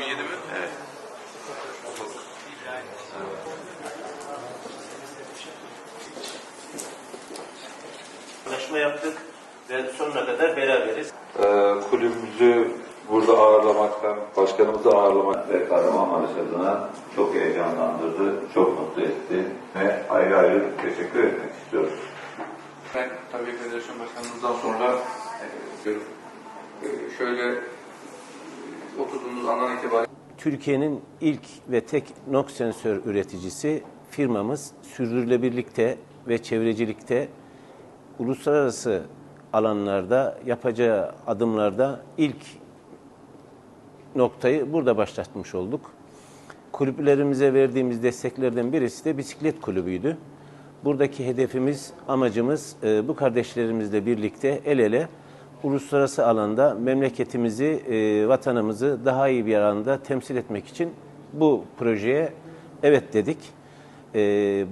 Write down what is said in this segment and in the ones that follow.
2007 mi? Evet. Anlaşma yaptık ve sonuna kadar beraberiz. Ee, kulübümüzü burada ağırlamaktan, başkanımızı ağırlamak ve Kahramanmaraş adına çok heyecanlandırdı, çok mutlu etti ve ayrı ayrı teşekkür etmek istiyoruz. Ben tabii federasyon başkanımızdan sonra e, e, şöyle oturduğumuz andan itibaren Türkiye'nin ilk ve tek NOx sensör üreticisi firmamız sürdürülebilirlikte ve çevrecilikte uluslararası alanlarda yapacağı adımlarda ilk noktayı burada başlatmış olduk. Kulüplerimize verdiğimiz desteklerden birisi de bisiklet kulübüydü. Buradaki hedefimiz, amacımız e, bu kardeşlerimizle birlikte el ele uluslararası alanda memleketimizi, e, vatanımızı daha iyi bir alanda temsil etmek için bu projeye evet dedik. E,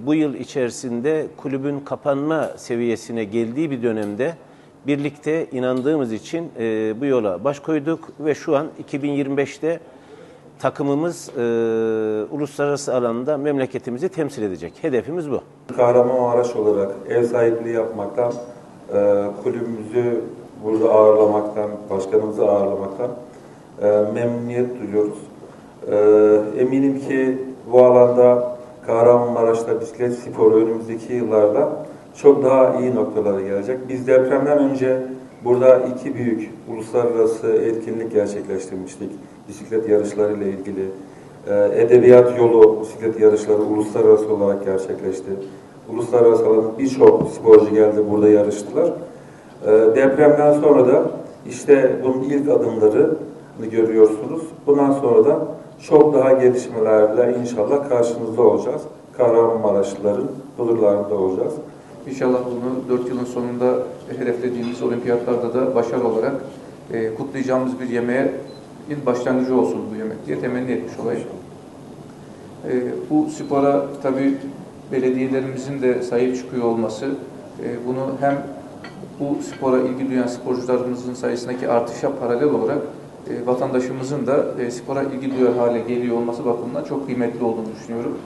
bu yıl içerisinde kulübün kapanma seviyesine geldiği bir dönemde birlikte inandığımız için e, bu yola baş koyduk ve şu an 2025'te takımımız e, uluslararası alanda memleketimizi temsil edecek. Hedefimiz bu. Kahramanmaraş olarak ev sahipliği yapmaktan, e, kulübümüzü burada ağırlamaktan, başkanımızı ağırlamaktan e, memnuniyet duyuyoruz. E, eminim ki bu alanda Kahramanmaraş'ta bisiklet sporu önümüzdeki yıllarda çok daha iyi noktalara gelecek. Biz depremden önce burada iki büyük uluslararası etkinlik gerçekleştirmiştik. Bisiklet yarışları ile ilgili. Ee, Edebiyat yolu bisiklet yarışları uluslararası olarak gerçekleşti. Uluslararası alanda birçok sporcu geldi burada yarıştılar. Ee, Depremden sonra da işte bunun ilk adımlarını görüyorsunuz. Bundan sonra da çok daha gelişmelerle inşallah karşınızda olacağız. Kahramanmaraşlıların huzurlarında olacağız. İnşallah bunu 4 yılın sonunda hedeflediğimiz olimpiyatlarda da başarı olarak e, kutlayacağımız bir yemeğe bir başlangıcı olsun bu yemek diye temenni etmiş olayım. E, bu spora tabii belediyelerimizin de sahip çıkıyor olması, e, bunu hem bu spora ilgi duyan sporcularımızın sayısındaki artışa paralel olarak e, vatandaşımızın da e, spora ilgi duyar hale geliyor olması bakımından çok kıymetli olduğunu düşünüyorum.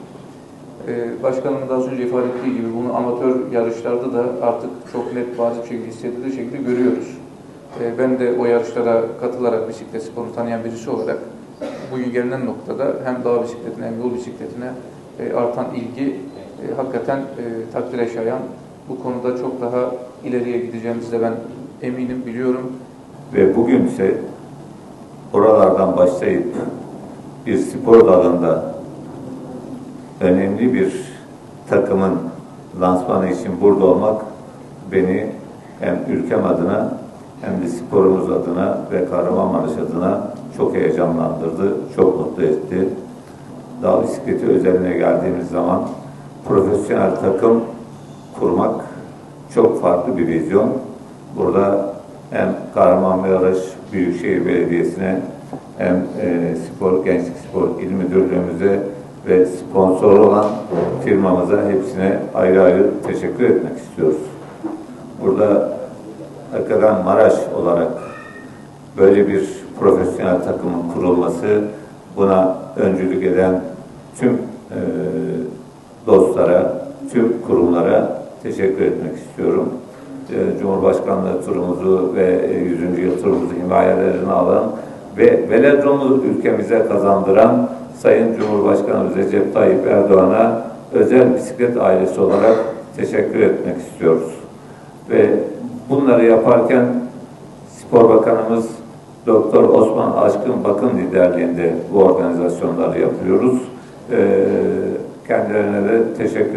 Ee, Başkanımın da az önce ifade ettiği gibi bunu amatör yarışlarda da artık çok net bazı şekilde hissedilir şekilde görüyoruz. Ee, Ben de o yarışlara katılarak bisiklet sporunu tanıyan birisi olarak bugün gelinen noktada hem dağ bisikletine hem yol bisikletine e, artan ilgi e, hakikaten e, takdire şayan. Bu konuda çok daha ileriye gideceğimizi de ben eminim, biliyorum. Ve bugün ise oralardan başlayıp bir spor dalında önemli bir takımın lansmanı için burada olmak beni hem ülkem adına hem de sporumuz adına ve Kahramanmaraş adına çok heyecanlandırdı, çok mutlu etti. Dağ bisikleti özeline geldiğimiz zaman profesyonel takım kurmak çok farklı bir vizyon. Burada hem Kahramanmaraş Büyükşehir Belediyesi'ne hem e, Spor Gençlik Spor İl Müdürlüğümüze ve sponsor olan firmamıza hepsine ayrı ayrı teşekkür etmek istiyoruz. Burada hakikaten Maraş olarak böyle bir profesyonel takımın kurulması buna öncülük eden tüm e, dostlara, tüm kurumlara teşekkür etmek istiyorum. E, Cumhurbaşkanlığı turumuzu ve e, 100. yıl turumuzu himayelerine alan ve velodromu ülkemize kazandıran Sayın Cumhurbaşkanımız Recep Tayyip Erdoğan'a özel bisiklet ailesi olarak teşekkür etmek istiyoruz. Ve bunları yaparken Spor Bakanımız Doktor Osman Aşkın Bakın liderliğinde bu organizasyonları yapıyoruz. Ee, kendilerine de teşekkür